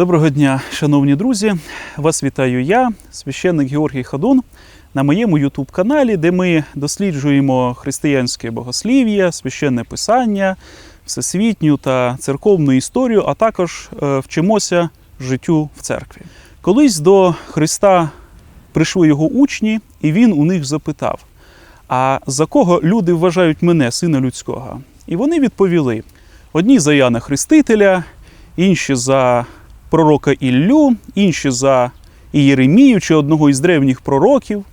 Доброго дня, шановні друзі! Вас вітаю я, священник Георгій Ходун, на моєму YouTube-каналі, де ми досліджуємо християнське богослів'я, священне писання, всесвітню та церковну історію, а також е, вчимося життю в церкві. Колись до Христа прийшли його учні, і він у них запитав: А за кого люди вважають мене, сина людського? І вони відповіли: одні за Яна Хрестителя, інші за пророка Іллю, інші за Єремію чи одного із древніх пророків.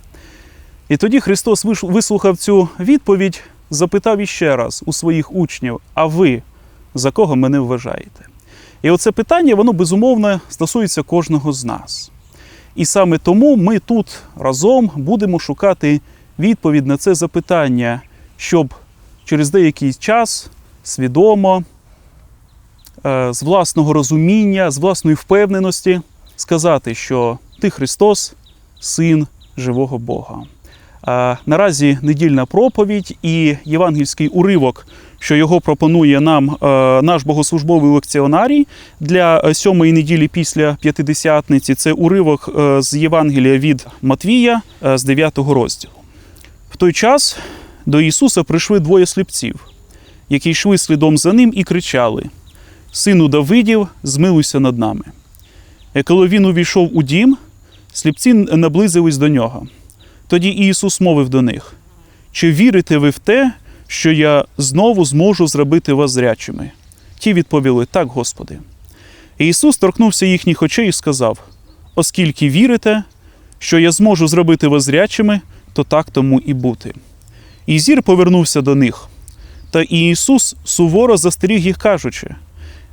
І тоді Христос вислухав цю відповідь, запитав іще раз у своїх учнів: А ви за кого мене вважаєте? І оце питання, воно безумовно стосується кожного з нас. І саме тому ми тут разом будемо шукати відповідь на це запитання, щоб через деякий час свідомо, з власного розуміння, з власної впевненості сказати, що ти Христос, син живого Бога. Е, Наразі недільна проповідь і євангельський уривок, що його пропонує нам е, наш богослужбовий лекціонарій для е, сьомої неділі після п'ятидесятниці. Це уривок е, з Євангелія від Матвія е, з 9 розділу. В той час до Ісуса прийшли двоє сліпців, які йшли слідом за ним і кричали: Сину Давидів, змилуйся над нами. І коли він увійшов у дім, сліпці наблизились до нього. Тоді Ісус мовив до них: Чи вірите ви в те, що я знову зможу зробити вас зрячими? Ті відповіли: Так, Господи. І Ісус торкнувся їхніх очей і сказав: Оскільки вірите, що я зможу зробити вас зрячими, то так тому і бути. І зір повернувся до них. Та і Ісус суворо застеріг їх, кажучи: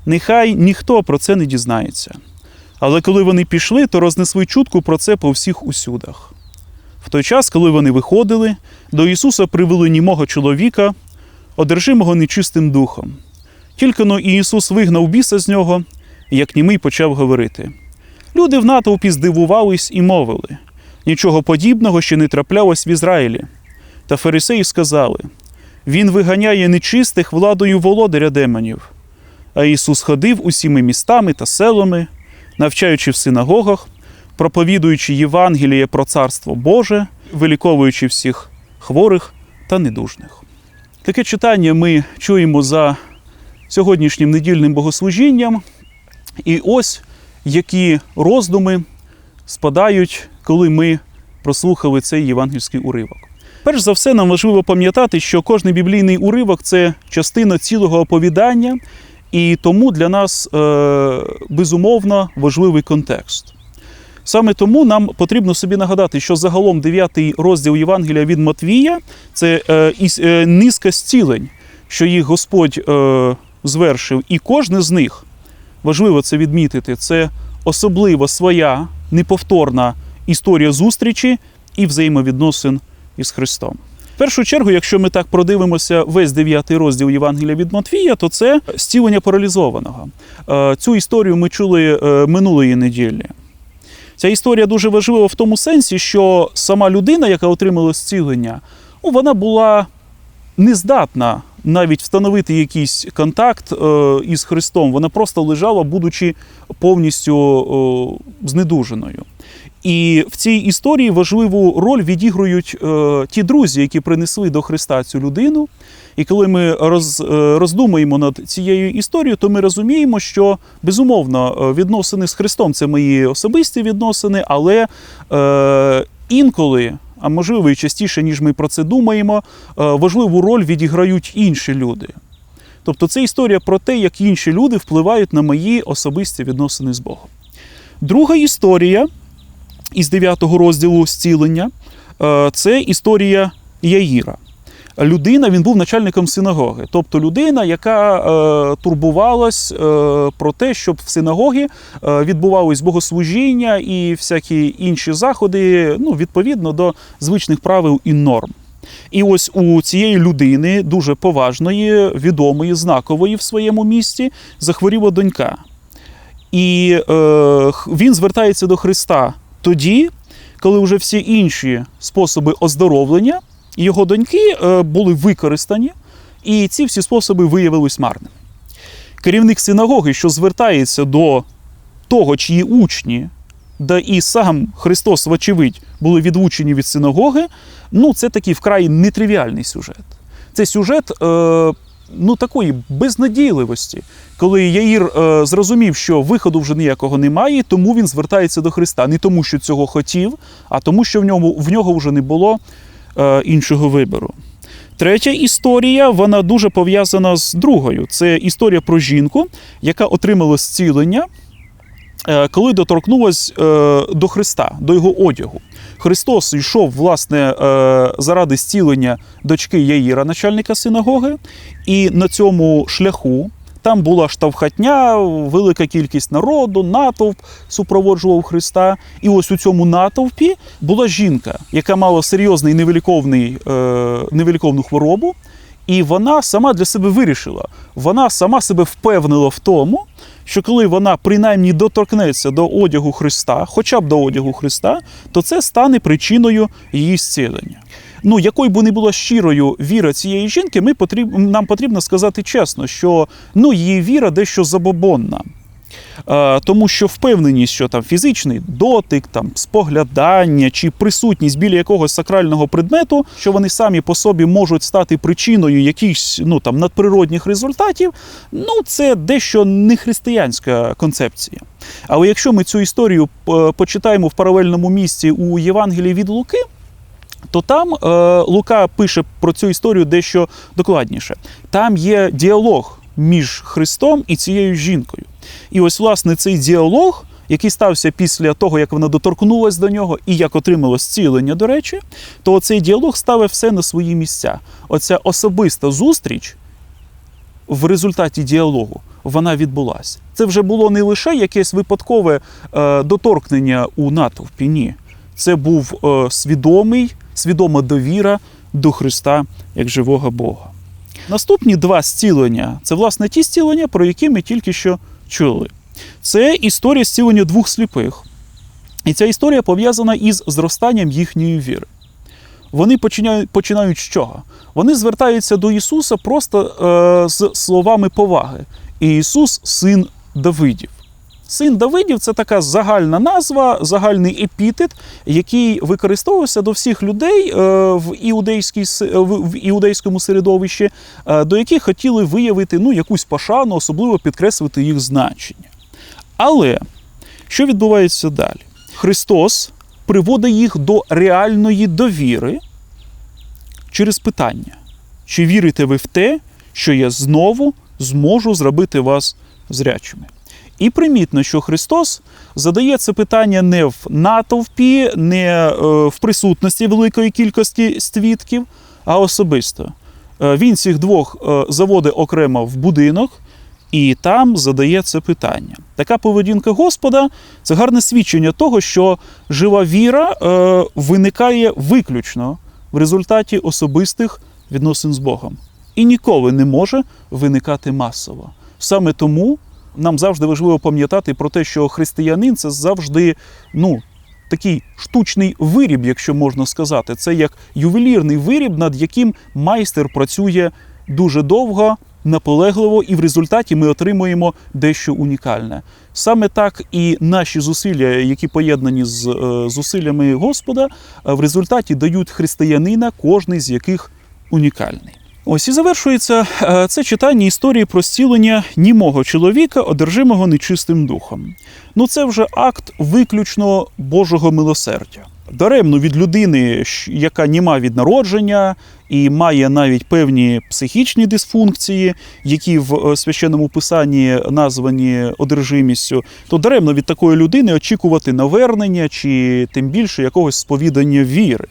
Нехай ніхто про це не дізнається. Але коли вони пішли, то рознесли чутку про це по всіх усюдах. В той час, коли вони виходили, до Ісуса привели німого чоловіка, одержимого нечистим духом. Тільки но Ісус вигнав біса з нього, як німий почав говорити. Люди в натовпі здивувались і мовили: нічого подібного ще не траплялось в Ізраїлі. Та фарисеї сказали: Він виганяє нечистих владою володаря демонів. А Ісус ходив усіми містами та селами, навчаючи в синагогах, проповідуючи Євангеліє про Царство Боже, виліковуючи всіх хворих та недужних. Таке читання ми чуємо за сьогоднішнім недільним богослужінням. І ось які роздуми спадають, коли ми прослухали цей євангельський уривок. Перш за все, нам важливо пам'ятати, що кожний біблійний уривок це частина цілого оповідання, і тому для нас е, безумовно важливий контекст. Саме тому нам потрібно собі нагадати, що загалом 9 розділ Євангелія від Матвія це е, е, низка зцілень, що їх Господь звершив, і кожне з них важливо це відмітити. Це особливо своя неповторна історія зустрічі і взаємовідносин із Христом. В першу чергу, якщо ми так продивимося весь 9 розділ Євангелія від Матвія, то це зцілення паралізованого. Е, Цю історію ми чули е, минулої неділі. Ця історія дуже важлива в тому сенсі, що сама людина, яка отримала зцілення, ну, вона була нездатна навіть встановити якийсь контакт е, із Христом. Вона просто лежала, будучи повністю знедуженою. І в цій історії важливу роль відігрують е, ті друзі, які принесли до Христа цю людину. І коли ми роз, е, роздумуємо над цією історією, то ми розуміємо, що безумовно е, відносини з Христом це мої особисті відносини, але е, інколи, а можливо і частіше, ніж ми про це думаємо, е, важливу роль відіграють інші люди. Тобто це історія про те, як інші люди впливають на мої особисті відносини з Богом. Друга історія із 9 розділу зцілення е, це історія Яїра. Людина, він був начальником синагоги, тобто людина, яка е, турбувалась е, про те, щоб в синагогі е, відбувались богослужіння і всякі інші заходи, ну, відповідно до звичних правил і норм. І ось у цієї людини, дуже поважної, відомої, знакової в своєму місті, захворіла донька. І е, він звертається до Христа тоді, коли вже всі інші способи оздоровлення його доньки е, були використані, і ці всі способи виявились марними. Керівник синагоги, що звертається до того, чиї учні, да і сам Христос, вочевидь, були відлучені від синагоги, ну це такий вкрай нетривіальний сюжет. Це сюжет е, ну, такої безнадійливості, коли Яїр е, зрозумів, що виходу вже ніякого немає, тому він звертається до Христа. Не тому, що цього хотів, а тому, що в ньому, в нього вже не було е, іншого вибору. Третя історія, вона дуже пов'язана з другою. Це історія про жінку, яка отримала зцілення, е, коли доторкнулась е, до Христа, до його одягу. Христос йшов, власне, е, заради зцілення дочки Яїра, начальника синагоги, і на цьому шляху. Там була штовхатня, велика кількість народу, натовп супроводжував Христа. І ось у цьому натовпі була жінка, яка мала серйозний невиліковний, е, невиліковну хворобу. І вона сама для себе вирішила, вона сама себе впевнила в тому, що коли вона принаймні доторкнеться до одягу Христа, хоча б до одягу Христа, то це стане причиною її зцілення. Ну, якою би не була щирою віра цієї жінки, ми потріб, нам потрібно сказати чесно, що ну, її віра дещо забобонна. Е, тому що впевненість, що там фізичний дотик, там споглядання чи присутність біля якогось сакрального предмету, що вони самі по собі можуть стати причиною якихось ну там надприродних результатів, ну це дещо не християнська концепція. Але якщо ми цю історію е, почитаємо в паралельному місці у Євангелії від Луки. То там е, Лука пише про цю історію дещо докладніше. Там є діалог між Христом і цією жінкою. І ось, власне, цей діалог, який стався після того, як вона доторкнулася до нього і як отримала зцілення, до речі, то цей діалог ставив все на свої місця. Оця особиста зустріч в результаті діалогу вона відбулася. Це вже було не лише якесь випадкове е, доторкнення у натовпі, ні. Це був е, свідомий, свідома довіра до Христа як живого Бога. Наступні два зцілення це власне ті зцілення, про які ми тільки що чули. Це історія зцілення двох сліпих. І ця історія пов'язана із зростанням їхньої віри. Вони починають, починають з чого? Вони звертаються до Ісуса просто е, з словами поваги. І Ісус син Давидів. Син Давидів це така загальна назва, загальний епітет, який використовувався до всіх людей е, в, іудейській, в, в іудейському середовищі, е, до яких хотіли виявити ну, якусь пошану, особливо підкреслити їх значення. Але що відбувається далі? Христос приводить їх до реальної довіри через питання: чи вірите ви в те, що я знову зможу зробити вас зрячими? І примітно, що Христос задає це питання не в натовпі, не е, в присутності великої кількості свідків, а особисто. Е, Він цих двох е, заводить окремо в будинок і там задає це питання. Така поведінка Господа це гарне свідчення того, що жива віра виникає виключно в результаті особистих відносин з Богом і ніколи не може виникати масово. Саме тому нам завжди важливо пам'ятати про те, що християнин це завжди ну, такий штучний виріб, якщо можна сказати. Це як ювелірний виріб, над яким майстер працює дуже довго, наполегливо, і в результаті ми отримуємо дещо унікальне. Саме так і наші зусилля, які поєднані з е, зусиллями Господа, е, в результаті дають християнина, кожний з яких унікальний. Ось і завершується е, це читання історії про зцілення німого чоловіка, одержимого нечистим духом. Ну це вже акт виключно Божого милосердя. Даремно від людини, яка німа від народження і має навіть певні психічні дисфункції, які в е, священному писанні названі одержимістю, то даремно від такої людини очікувати навернення чи тим більше якогось сповідання віри.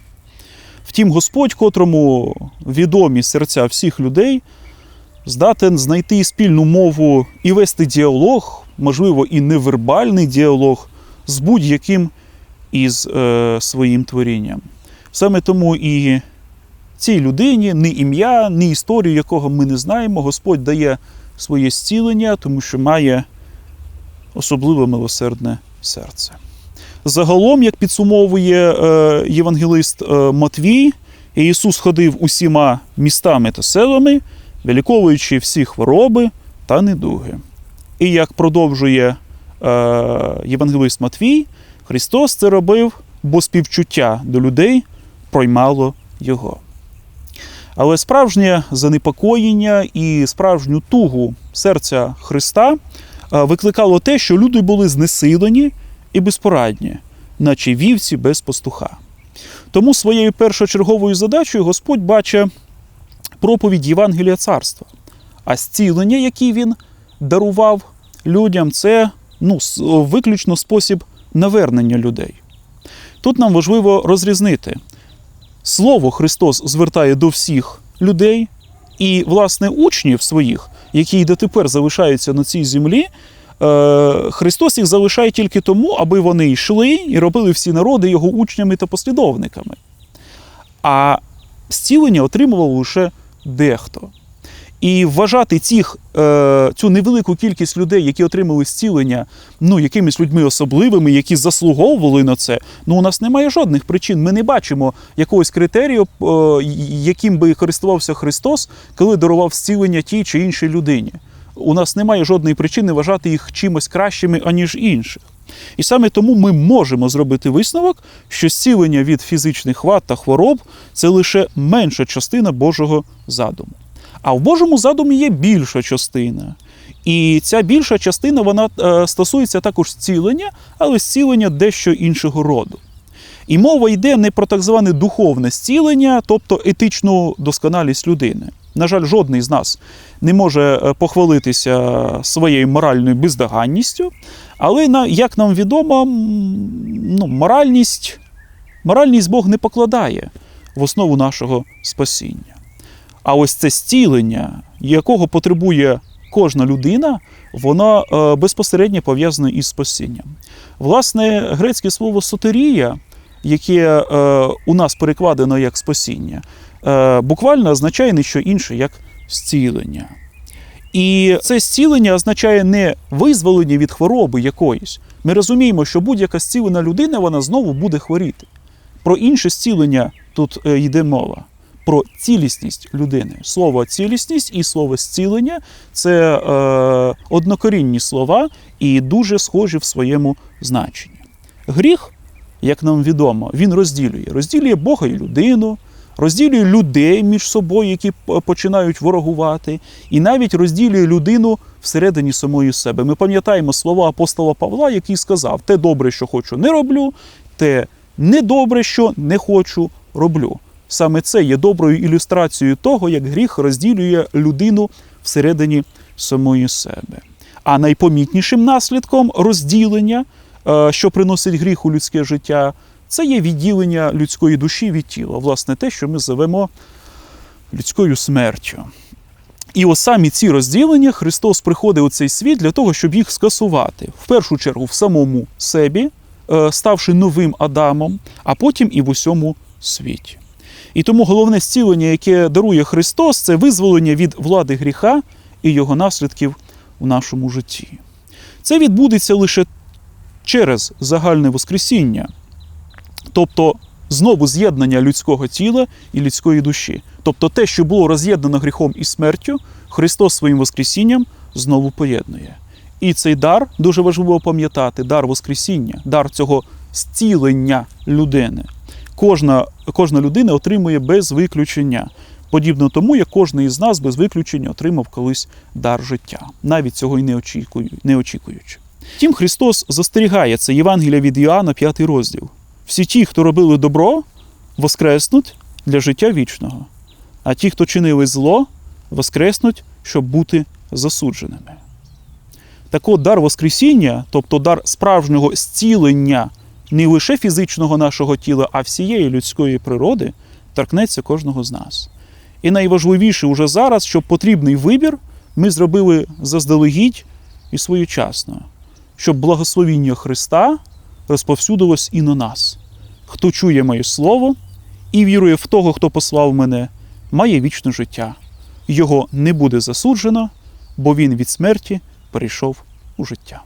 Втім, Господь, котрому відомі серця всіх людей, здатен знайти спільну мову і вести діалог, можливо, і невербальний діалог з будь-яким із е, своїм творінням. Саме тому і цій людині ні ім'я, ні історію, якого ми не знаємо, Господь дає своє зцілення, тому що має особливо милосердне серце. Загалом, як підсумовує е, євангелист е, Матвій, Ісус ходив усіма містами та селами, виліковуючи всі хвороби та недуги. І як продовжує Євангелист Матвій, Христос це робив, бо співчуття до людей проймало його. Але справжнє занепокоєння і справжню тугу серця Христа е, викликало те, що люди були знесилені і безпорадні, наче вівці без пастуха. Тому своєю першочерговою задачею Господь бачить проповідь Євангелія царства. А зцілення, яке він дарував людям, це ну, виключно спосіб навернення людей. Тут нам важливо розрізнити. Слово Христос звертає до всіх людей, і, власне, учнів своїх, які й дотепер залишаються на цій землі, Христос їх залишає тільки тому, аби вони йшли і робили всі народи його учнями та послідовниками. А зцілення отримував лише дехто. І вважати цих, е, цю невелику кількість людей, які отримали зцілення, ну, якимись людьми особливими, які заслуговували на це, ну, у нас немає жодних причин. Ми не бачимо якогось критерію, е, яким би користувався Христос, коли дарував зцілення тій чи іншій людині. У нас немає жодної причини вважати їх чимось кращими, аніж інших. І саме тому ми можемо зробити висновок, що зцілення від фізичних вад та хвороб це лише менша частина Божого задуму. А в Божому задумі є більша частина. І ця більша частина вона е, стосується також зцілення, але зцілення дещо іншого роду. І мова йде не про так зване духовне зцілення, тобто етичну досконалість людини. На жаль, жодний з нас не може е, похвалитися своєю моральною бездоганністю, але як нам відомо, ну, моральність, моральність Бог не покладає в основу нашого спасіння. А ось це зцілення, якого потребує кожна людина, воно е, безпосередньо пов'язане із спасінням. Власне, грецьке слово сотерія, яке е, у нас перекладено як спасіння, буквально означає не що інше, як зцілення. І це зцілення означає не визволення від хвороби якоїсь. Ми розуміємо, що будь-яка зцілена людина вона знову буде хворіти. Про інше зцілення тут е, йде мова. Про цілісність людини. Слово цілісність і слово зцілення це е, однокорінні слова і дуже схожі в своєму значенні. Гріх, як нам відомо, він розділює. Розділює Бога і людину, розділює людей між собою, які починають ворогувати, і навіть розділює людину всередині самої себе. Ми пам'ятаємо слова апостола Павла, який сказав: те добре, що хочу, не роблю, те недобре, що не хочу, роблю. Саме це є доброю ілюстрацією того, як гріх розділює людину всередині самої себе. А найпомітнішим наслідком розділення, е, що приносить гріх у людське життя, це є відділення людської душі від тіла, власне, те, що ми зовемо людською смертю. І ось самі ці розділення Христос приходить у цей світ для того, щоб їх скасувати. В першу чергу в самому собі, е, ставши новим Адамом, а потім і в усьому світі. І тому головне зцілення, яке дарує Христос, це визволення від влади гріха і його наслідків у нашому житті. Це відбудеться лише через загальне Воскресіння, тобто знову з'єднання людського тіла і людської душі. Тобто те, що було роз'єднано гріхом і смертю, Христос своїм Воскресінням знову поєднує. І цей дар дуже важливо пам'ятати: дар Воскресіння, дар цього зцілення людини. Кожна, кожна людина отримує без виключення. Подібно тому, як кожен із нас без виключення отримав колись дар життя, навіть цього й не, очікую, не очікуючи. Втім, Христос застерігає це Євангелія від Іоанна, 5 розділ. Всі ті, хто робили добро, воскреснуть для життя вічного, а ті, хто чинили зло, воскреснуть, щоб бути засудженими. Так от дар Воскресіння, тобто дар справжнього зцілення не лише фізичного нашого тіла, а всієї людської природи, торкнеться кожного з нас. І найважливіше уже зараз, щоб потрібний вибір ми зробили заздалегідь і своєчасно, щоб благословіння Христа розповсюдилось і на нас. Хто чує моє слово і вірує в того, хто послав мене, має вічне життя. Його не буде засуджено, бо він від смерті перейшов у життя.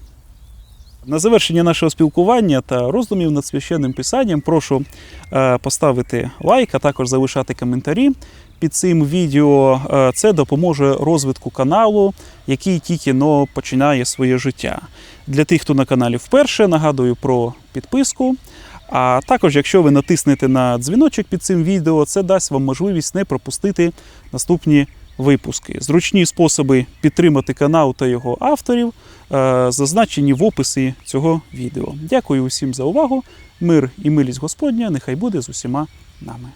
На завершення нашого спілкування та роздумів над священним писанням прошу е, поставити лайк, а також залишати коментарі під цим відео. Е, Це допоможе розвитку каналу, який тільки но починає своє життя. Для тих, хто на каналі вперше, нагадую про підписку. А також, якщо ви натиснете на дзвіночок під цим відео, це дасть вам можливість не пропустити наступні випуски. Зручні способи підтримати канал та його авторів е, зазначені в описі цього відео. Дякую усім за увагу. Мир і милість Господня нехай буде з усіма нами.